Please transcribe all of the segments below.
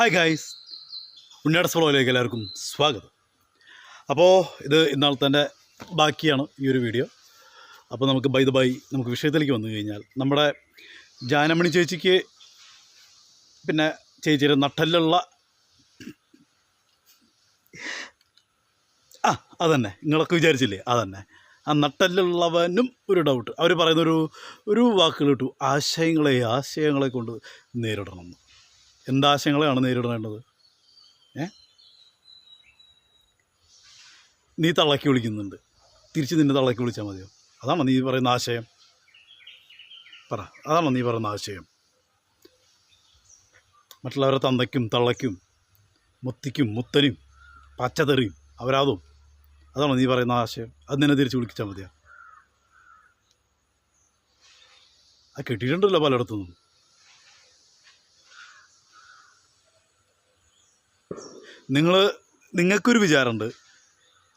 Hi guys ഉണ്ണിയുടെ സ്ലോയിലേക്ക് എല്ലാവർക്കും സ്വാഗതം. അപ്പോൾ ഇത് ഇന്നാളത്തെ ബാക്കിയാണ് ഈ ഒരു വീഡിയോ. അപ്പോൾ നമുക്ക് ബൈ ദ ബൈ നമുക്ക് വിഷയത്തിലേക്ക് വന്നു കഴിഞ്ഞാൽ നമ്മുടെ ജാനമണി ചേച്ചിക്ക് പിന്നെ ചേച്ചിയുടെ നട്ടലുള്ള ആ അതന്നെ. നിങ്ങളൊക്കെ വിചാരിച്ചില്ലേ? അതന്നെ. ആ നട്ടല്ലുള്ളവനും ഒരു ഡൗട്ട് അവർ പറയുന്നൊരു ഒരു വാക്കുകൾ കിട്ടു ആശയങ്ങളെ ആശയങ്ങളെ കൊണ്ട് നേരിടണം. എന്താശയങ്ങളെയാണ് നേരിടേണ്ടത്. ഏ? നീ തള്ളക്കി വിളിക്കുന്നുണ്ട്. തിരിച്ച് നിന്നെ തള്ളക്കി വിളിച്ചാൽ മതിയോ? അതാണോ നീ പറയുന്ന ആശയം? പറ അതാണോ നീ പറയുന്ന ആശയം? മറ്റുള്ളവരെ തന്തയ്ക്കും തള്ളയ്ക്കും മുത്തിക്കും മുത്തനും പച്ചതെറിയും അവരാതും അതാണോ നീ പറയുന്ന ആശയം? അത് നിന്നെ തിരിച്ച് വിളിച്ചാൽ മതിയാ? അത് കിട്ടിയിട്ടുണ്ടല്ലോ പലയിടത്തുനിന്നും. നിങ്ങൾ നിങ്ങൾക്കൊരു വിചാരമുണ്ട്.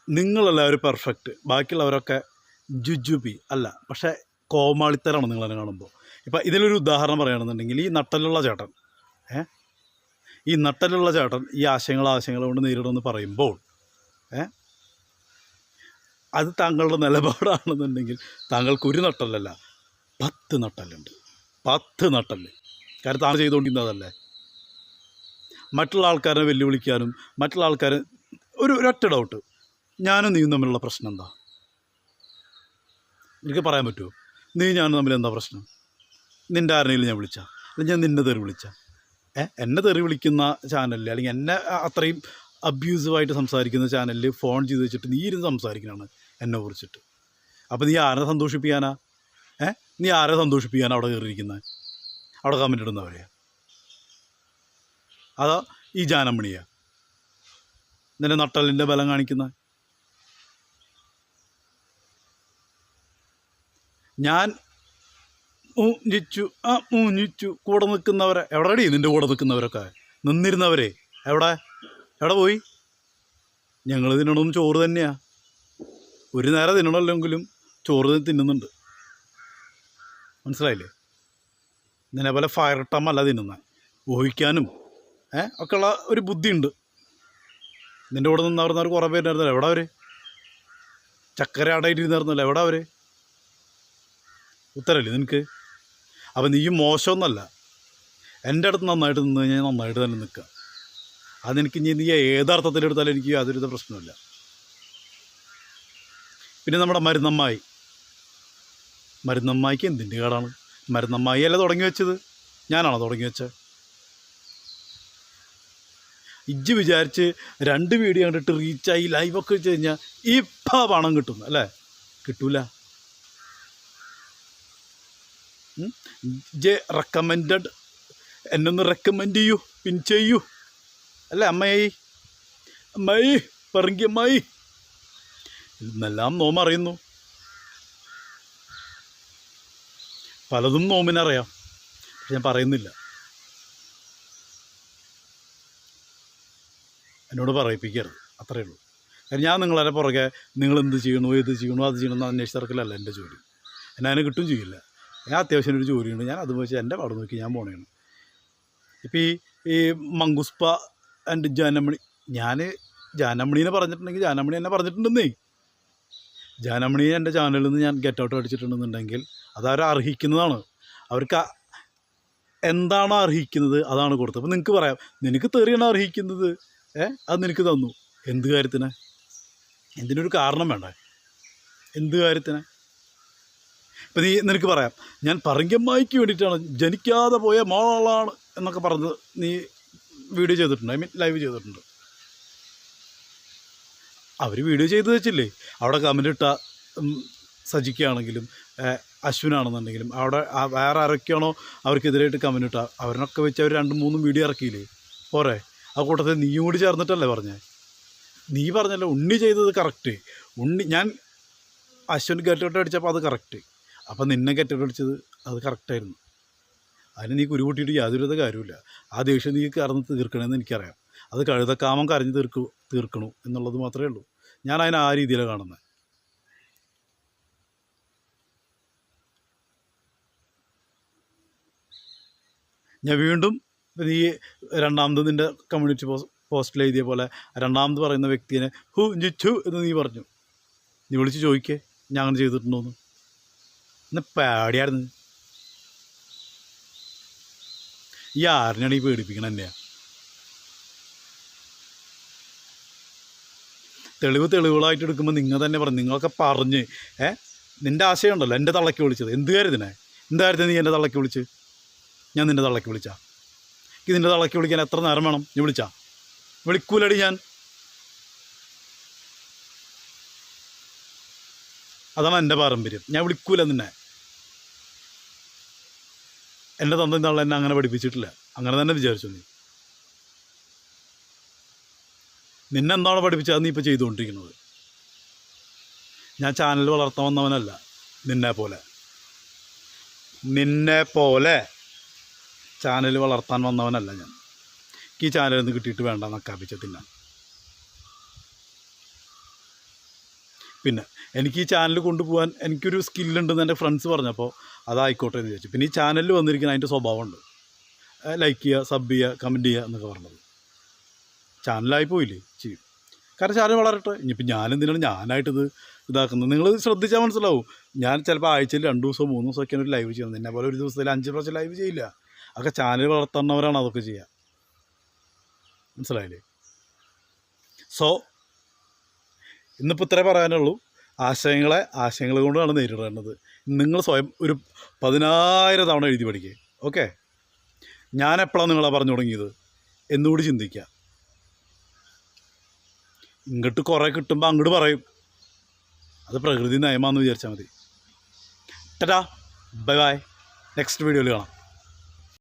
നിങ്ങളെല്ലാവരും പെർഫെക്റ്റ് ബാക്കിയുള്ളവരൊക്കെ ജുജുബി അല്ല പക്ഷേ കോമാളിത്തരാണ് നിങ്ങളെന്നെ കാണുമ്പോൾ. ഇപ്പം ഇതിലൊരു ഉദാഹരണം പറയുകയാണെന്നുണ്ടെങ്കിൽ ഈ നട്ടലുള്ള ചേട്ടൻ. ഏ? ഈ നട്ടലുള്ള ചേട്ടൻ ഈ ആശയങ്ങൾ ആശയങ്ങൾ കൊണ്ട് നേരിടുമെന്ന് പറയുമ്പോൾ ഏ? അത് താങ്കളുടെ നിലപാടാണെന്നുണ്ടെങ്കിൽ താങ്കൾക്ക് ഒരു നട്ടല്ലല്ല പത്ത് നട്ടല്ലുണ്ട് പത്ത് നട്ടൽ. കാരണം താങ്കൾ ചെയ്തുകൊണ്ടിരുന്നതല്ലേ? മറ്റുള്ള ആൾക്കാരെ വെല്ലുവിളിക്കാനും മറ്റുള്ള ആൾക്കാരെ ഒരു ഒരൊറ്റ ഡൗട്ട് ഞാനും നീയും തമ്മിലുള്ള പ്രശ്നം എന്താ? എനിക്ക് പറയാൻ പറ്റുമോ നീ ഞാനും തമ്മിൽ എന്താ പ്രശ്നം? നിന്റെ ആരെങ്കിലും ഞാൻ വിളിച്ച? അല്ലെങ്കിൽ ഞാൻ നിന്നെ തെറി വിളിച്ച? എന്നെ തെറി വിളിക്കുന്ന ചാനലിൽ അല്ലെങ്കിൽ എന്നെ അത്രയും അബ്യൂസീവായിട്ട് സംസാരിക്കുന്ന ചാനലിൽ ഫോൺ ചെയ്ത് വെച്ചിട്ട് നീ ഇരുന്ന് സംസാരിക്കണതാണ് എന്നെ കുറിച്ചിട്ട്. അപ്പോൾ നീ ആരെ സന്തോഷിപ്പിക്കാനാ? ഏ നീ ആരെ സന്തോഷിപ്പിക്കാനാ അവിടെ കയറിയിരിക്കുന്നത് അവിടെ കമന്റ് ഇടുന്നവരെയാ അതോ ഈ ജാനമണിയാ. നിന്റെ നട്ടലിന്റെ ബലം കാണിക്കുന്ന. ഞാൻ മൂഞ്ഞിച്ചു ആ മൂഞ്ഞിച്ചു കൂടെ നിൽക്കുന്നവരെ എവിടെടി നിന്റെ കൂടെ നിൽക്കുന്നവരൊക്കെ? നിന്നിരുന്നവരെ എവിടെ? എവിടെ പോയി? ഞങ്ങൾ തിന്നണതും ചോറ് തന്നെയാ. ഒരു നേരം തിന്നണമല്ലെങ്കിലും ചോറ് തിന്നുന്നുണ്ട്. മനസ്സിലായില്ലേ? നിന്നെ പോലെ ഫയർ ഇട്ടാമല്ല തിന്നുന്നത് ഊഹിക്കാനും ഒക്കെയുള്ള ഒരു ബുദ്ധിയുണ്ട്. നിന്റെ കൂടെ നിന്നവർന്നവർ കുറേ പേരുണ്ടായിരുന്നല്ലോ. എവിടെ അവർ ചക്കര അടയിട്ടിരുന്നായിരുന്നല്ലോ എവിടെ അവർ ഉത്തരല്ലേ നിനക്ക്? അപ്പം നീയും മോശമൊന്നല്ല. എന്റെ അടുത്ത് നന്നായിട്ട് നിന്ന് കഴിഞ്ഞാൽ നന്നായിട്ട് തന്നെ നിൽക്കുക. അതെനിക്ക് ഇനി നീ ഏതർത്ഥത്തിലെടുത്താലും എനിക്ക് യാതൊരുവിധ പ്രശ്നമില്ല പിന്നെ നമ്മുടെ മരുന്നമ്മായി. മരുന്നമ്മായിക്ക് എന്തിന്റെ കാടാണ്? മരുന്നമ്മായി അല്ല തുടങ്ങി വെച്ചത്? ഞാനാണോ തുടങ്ങി വെച്ചത്? ഇജ്ജ് വിചാരിച്ച് രണ്ട് വീഡിയോ കണ്ടിട്ട് റീച്ചായി ലൈവൊക്കെ വെച്ച് കഴിഞ്ഞാൽ ഇപ്പം പണം കിട്ടും അല്ലേ? കിട്ടൂല. ഇജ്ജ് റെക്കമെൻഡഡ് എന്നൊന്ന് റെക്കമെൻഡ് ചെയ്യൂ പിൻ ചെയ്യൂ. അല്ലേ അമ്മയായി അമ്മായി പറങ്കി അമ്മായി. ഇന്നെല്ലാം നോം അറിയുന്നു. പലതും നോമിനറിയാം പക്ഷെ ഞാൻ പറയുന്നില്ല. എന്നോട് പറയിപ്പിക്കരുത്. അത്രയേ ഉള്ളൂ. കാരണം ഞാൻ നിങ്ങളെ പുറകെ നിങ്ങൾ എന്ത് ചെയ്യണോ ഏത് ചെയ്യണോ അത് ചെയ്യണമെന്ന് അന്വേഷിച്ച തിരക്കിലല്ല എന്റെ ജോലി. എന്നെ അതിനെ കിട്ടും ചെയ്യില്ല. ഞാൻ അത്യാവശ്യം ഒരു ജോലിയുണ്ട്. ഞാൻ അത് വെച്ച് എന്റെ പാട് നോക്കി ഞാൻ പോണേണ്. ഇപ്പം ഈ ഈ മങ്കുസ്പ ആൻഡ് ജാനമണി ഞാൻ ജാനമണീനെ പറഞ്ഞിട്ടുണ്ടെങ്കിൽ ജാനമണി എന്നെ പറഞ്ഞിട്ടുണ്ടെന്നേ. ജാനമണി എന്റെ ചാനലിൽ നിന്ന് ഞാൻ ഗെറ്റ് ഔട്ട് അടിച്ചിട്ടുണ്ടെന്നുണ്ടെങ്കിൽ അതവർ അർഹിക്കുന്നതാണ്? അവർക്ക് എന്താണോ അർഹിക്കുന്നത് അതാണ് കൊടുത്തത്. അപ്പോൾ നിങ്ങൾക്ക് പറയാം നിനക്ക് തെറിയാണ് അർഹിക്കുന്നത്? ഏ? അത് നിനക്ക് തന്നു. എന്ത് കാര്യത്തിന്? എന്തിനൊരു കാരണം വേണ്ട? എന്ത് കാര്യത്തിന്? ഇപ്പം നീ നിനക്ക് പറയാം. ഞാൻ പറങ്കമ്മായിക്ക് വേണ്ടിയിട്ടാണ് ജനിക്കാതെ പോയ മോളാണ് എന്നൊക്കെ പറഞ്ഞത് നീ വീഡിയോ ചെയ്തിട്ടുണ്ട്. ഐ മീൻ ലൈവ് ചെയ്തിട്ടുണ്ട്. അവർ വീഡിയോ ചെയ്ത് വെച്ചില്ലേ? അവിടെ കമന്റ് ഇട്ട സജിക്കാണെങ്കിലും അശ്വിനാണെന്നുണ്ടെങ്കിലും അവിടെ വേറെ ആരൊക്കെയാണോ അവർക്കെതിരായിട്ട് കമന്റ് ഇട്ട അവരിനൊക്കെ വെച്ച് അവർ രണ്ടും മൂന്നും വീഡിയോ ഇറക്കിയില്ലേ? പോരെ. ആ കൂട്ടത്തിൽ നീയും കൂടി ചേർന്നിട്ടല്ലേ പറഞ്ഞേ? നീ പറഞ്ഞല്ലോ ഉണ്ണി ചെയ്തത് കറക്റ്റ് ഉണ്ണി ഞാൻ അശ്വിൻ ഗെറ്റൗട്ട് അടിച്ചപ്പോൾ അത് കറക്റ്റ് അപ്പം നിന്നെ ഗെറ്റൗട്ട് അടിച്ചത് അത് കറക്റ്റായിരുന്നു അതിന് നീ കുരുകൂട്ടിയിട്ട് യാതൊരുവിധ കാര്യമില്ല ആ ദേഷ്യം നീ കറന്ന് തീർക്കണമെന്ന് എനിക്കറിയാം. അത് കഴുതക്കാമം കരഞ്ഞ് തീർക്കു തീർക്കണു എന്നുള്ളത് മാത്രമേ ഉള്ളൂ. ഞാൻ അതിനെ ആ രീതിയിലാണ് കാണുന്നത്. ഞാൻ വീണ്ടും ഇപ്പം നീ രണ്ടാമത് നിന്റെ കമ്മ്യൂണിറ്റി പോസ്റ്റ് പോസ്റ്റിൽ എഴുതിയ പോലെ രണ്ടാമത് പറയുന്ന വ്യക്തിനെ ഹു ജിച്ചു എന്ന് നീ പറഞ്ഞു. നീ വിളിച്ച് ചോദിക്കേ ഞാൻ അങ്ങനെ ചെയ്തിട്ടുണ്ടോന്ന് ഇന്ന് പേടിയായിരുന്നു. ഈ ആരിനാണ് ഈ പേടിപ്പിക്കണം എന്നെയാ തെളിവ് തെളിവുകളായിട്ട് എടുക്കുമ്പോൾ നിങ്ങൾ തന്നെ പറഞ്ഞു നിങ്ങളൊക്കെ പറഞ്ഞ് ഏ? നിന്റെ ആശയമുണ്ടല്ലോ എന്റെ തള്ളക്ക് വിളിച്ചത്. എന്ത് കാര്യത്തിനെ എന്ത് നീ എന്റെ തള്ളക്ക് വിളിച്ച്? ഞാൻ നിന്റെ തള്ളക്ക് വിളിച്ചാ? എനിക്ക് തളക്കി വിളിക്കാൻ എത്ര നേരം വേണം? നീ വിളിച്ചാ? വിളിക്കൂലടി ഞാൻ. അതാണ് എന്റെ പാരമ്പര്യം. ഞാൻ വിളിക്കൂല നിന്നെ. എന്റെ തന്ത തള്ള എന്നെ അങ്ങനെ പഠിപ്പിച്ചിട്ടില്ല. അങ്ങനെ തന്നെ വിചാരിച്ചു നീ. നിന്നെന്താണ് പഠിപ്പിച്ചത്? നീ ഇപ്പോൾ ചെയ്തുകൊണ്ടിരിക്കുന്നത്. ഞാൻ ചാനൽ വളർത്താൻ വന്നവനല്ല. നിന്നെ പോലെ. നിന്നെ പോലെ. ചാനൽ വളർത്താൻ വന്നവനല്ല ഞാൻ. ഈ ചാനലിൽ നിന്ന് കിട്ടിയിട്ട് വേണ്ട നക്കാപ്പിച്ച തിന്നാൻ പിന്നെ എനിക്ക് ഈ ചാനൽ കൊണ്ടുപോകാൻ എനിക്കൊരു സ്കില്ലുണ്ടെന്ന് എന്റെ ഫ്രണ്ട്സ് പറഞ്ഞപ്പോൾ അതായിക്കോട്ടെ എന്ന് ചോദിച്ചു പിന്നെ ഈ ചാനലിൽ വന്നിരിക്കുന്ന അതിന്റെ സ്വഭാവമുണ്ട്. ലൈക്ക് ചെയ്യുക സബ് ചെയ്യുക കമന്റ് ചെയ്യുക എന്നൊക്കെ പറഞ്ഞത്. ചാനലായി പോയില്ലേ? ചെയ്യും കാരണം ചാനൽ വളരട്ടെ. ഇനിയിപ്പോൾ ഞാനെന്തിനാണ് ഞാനായിട്ടിത് ഇതാക്കുന്നത്? നിങ്ങൾ ശ്രദ്ധിച്ചാൽ മനസ്സിലാവും. ഞാൻ ചിലപ്പോൾ ആഴ്ചയിൽ രണ്ട് ദിവസമോ മൂന്ന് ദിവസമൊക്കെയാണ് ഒരു ലൈവ് ചെയ്യുന്നത്. എന്നെ പോലെ ഒരു ദിവസത്തിൽ അഞ്ച് പ്രാവശ്യം ലൈവ് ചെയ്യില്ല. അതൊക്കെ ചാനൽ വളർത്തുന്നവരാണ് അതൊക്കെ ചെയ്യുക മനസ്സിലായില്ലേ? സോ ഇന്നിപ്പോൾ ഇത്രേ പറയാനുള്ളൂ. ആശയങ്ങളെ ആശയങ്ങൾ കൊണ്ടാണ് നേരിടേണ്ടത്. നിങ്ങൾ സ്വയം ഒരു പതിനായിരം തവണ എഴുതി പഠിക്കുക ഓക്കെ ഞാൻ എപ്പോഴാണ് നിങ്ങളെ പറഞ്ഞു തുടങ്ങിയത്? എന്നുകൂടി ചിന്തിക്കുക ഇങ്ങോട്ട് കുറേ കിട്ടുമ്പോൾ അങ്ങോട്ട് പറയും. അത് പ്രകൃതി നയമാണെന്ന് വിചാരിച്ചാൽ മതി. ടാ ബൈ ബൈ നെക്സ്റ്റ് വീഡിയോയിൽ കാണാം.